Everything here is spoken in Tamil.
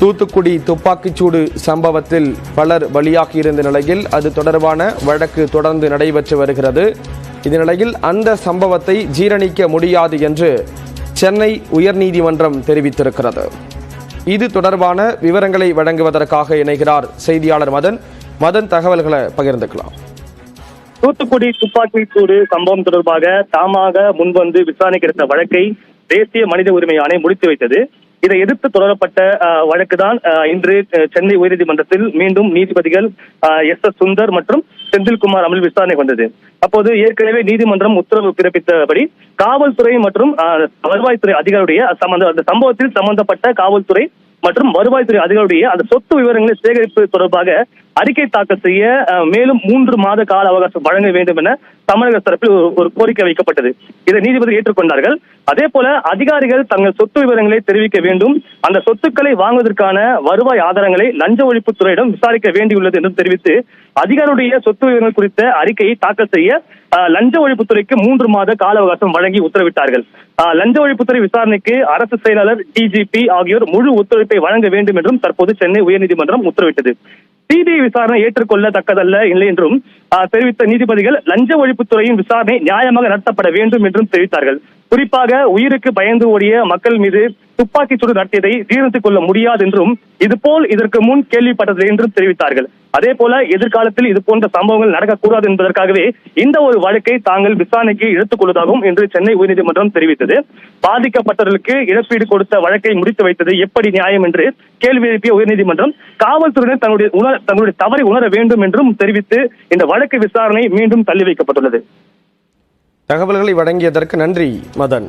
தூத்துக்குடி துப்பாக்கிச்சூடு சம்பவத்தில் பலர் பலியாகியிருந்த நிலையில் அது தொடர்பான வழக்கு தொடர்ந்து நடைபெற்று வருகிறது. இந்நிலையில் அந்த சம்பவத்தை ஜீரணிக்க முடியாது என்று சென்னை உயர்நீதிமன்றம் தெரிவித்திருக்கிறது. இது தொடர்பான விவரங்களை வழங்குவதற்காக இணைகிறார் செய்தியாளர் மதன். மதன் தகவல்களை பகிர்ந்துக்கலாம். தூத்துக்குடி துப்பாக்கி சூடு சம்பவம் தொடர்பாக தாமாக முன்வந்து விசாரணைக்கு எடுத்த வழக்கை தேசிய மனித உரிமை ஆணையம் முடித்து வைத்தது. இதை எதிர்த்து தொடரப்பட்ட வழக்குதான் இன்று சென்னை உயர்நீதிமன்றத்தில் மீண்டும் நீதிபதிகள் எஸ் எஸ் சுந்தர் மற்றும் செந்தில்குமார் அமல் விசாரணை வந்தது. அப்போது ஏற்கனவே நீதிமன்றம் உத்தரவு பிறப்பித்தபடி காவல்துறை மற்றும் வருவாய்த்துறை அதிகாரியுடைய சம்பந்த அந்த சம்பவத்தில் சம்பந்தப்பட்ட காவல்துறை மற்றும் வருவாய்த்துறை அதிகாரியுடைய அந்த சொத்து விவரங்களை சேகரிப்பு தொடர்பாக அறிக்கை தாக்கல் செய்ய அஹ், மேலும் மூன்று மாத கால அவகாசம் வழங்க வேண்டும் என தமிழக தரப்பில் ஒரு- ஒரு கோரிக்கை வைக்கப்பட்டது. இதை நீதிபதி ஏற்றுக்கொண்டார்கள். அதே போல அதிகாரிகள் தங்கள் சொத்து விவரங்களை தெரிவிக்க வேண்டும். அந்த சொத்துக்களை வாங்குவதற்கான வருவாய் ஆதாரங்களை லஞ்ச ஒழிப்புத்துறையிடம் விசாரிக்க வேண்டியுள்ளது என்றும் தெரிவித்து அதிகாரியுடைய சொத்து விவரங்கள் குறித்த அறிக்கையை தாக்கல் செய்ய லஞ்ச ஒழிப்புத்துறைக்கு மூன்று மாத கால அவகாசம் வழங்கி உத்தரவிட்டார்கள். லஞ்ச ஒழிப்புத்துறை விசாரணைக்கு அரசு செயலாளர் டிஜிபி ஆகியோர் முழு ஒத்துழைப்பை வழங்க வேண்டும் என்றும் தற்போது சென்னை உயர்நீதிமன்றம் உத்தரவிட்டது. சிபிஐ விசாரணை ஏற்றுக்கொள்ளத்தக்கதல்ல இல்லை என்றும் தெரிவித்த நீதிபதிகள் லஞ்ச ஒழிப்புத்துறையின் விசாரணை நியாயமாக நடத்தப்பட வேண்டும் என்றும் தெரிவித்தார்கள். குறிப்பாக உயிருக்கு பயந்து ஓடிய மக்கள் மீது துப்பாக்கி சூடு நடத்தியதை ஜீரணித்துக் கொள்ள முடியாது என்றும் இதுபோல் இதற்கு முன் கேள்விப்பட்டது என்றும் தெரிவித்தார்கள். அதே போல எதிர்காலத்தில் இது போன்ற சம்பவங்கள் நடக்கக்கூடாது என்பதற்காகவே இந்த ஒரு வழக்கை தாங்கள் விசாரணைக்கு எடுத்துக் கொள்வதாகவும் என்று சென்னை உயர்நீதிமன்றம் தெரிவித்தது. பாதிக்கப்பட்டவர்களுக்கு இழப்பீடு கொடுத்த வழக்கை முடித்து வைத்தது எப்படி நியாயம் என்று கேள்வி எழுப்பிய உயர்நீதிமன்றம் காவல்துறையினர் தங்களுடைய உணர தங்களுடைய தவறை உணர வேண்டும் என்றும் தெரிவித்து இந்த வழக்கு விசாரணை மீண்டும் தள்ளி வைக்கப்பட்டுள்ளது. தகவல்களை வழங்கியதற்கு நன்றி மதன்.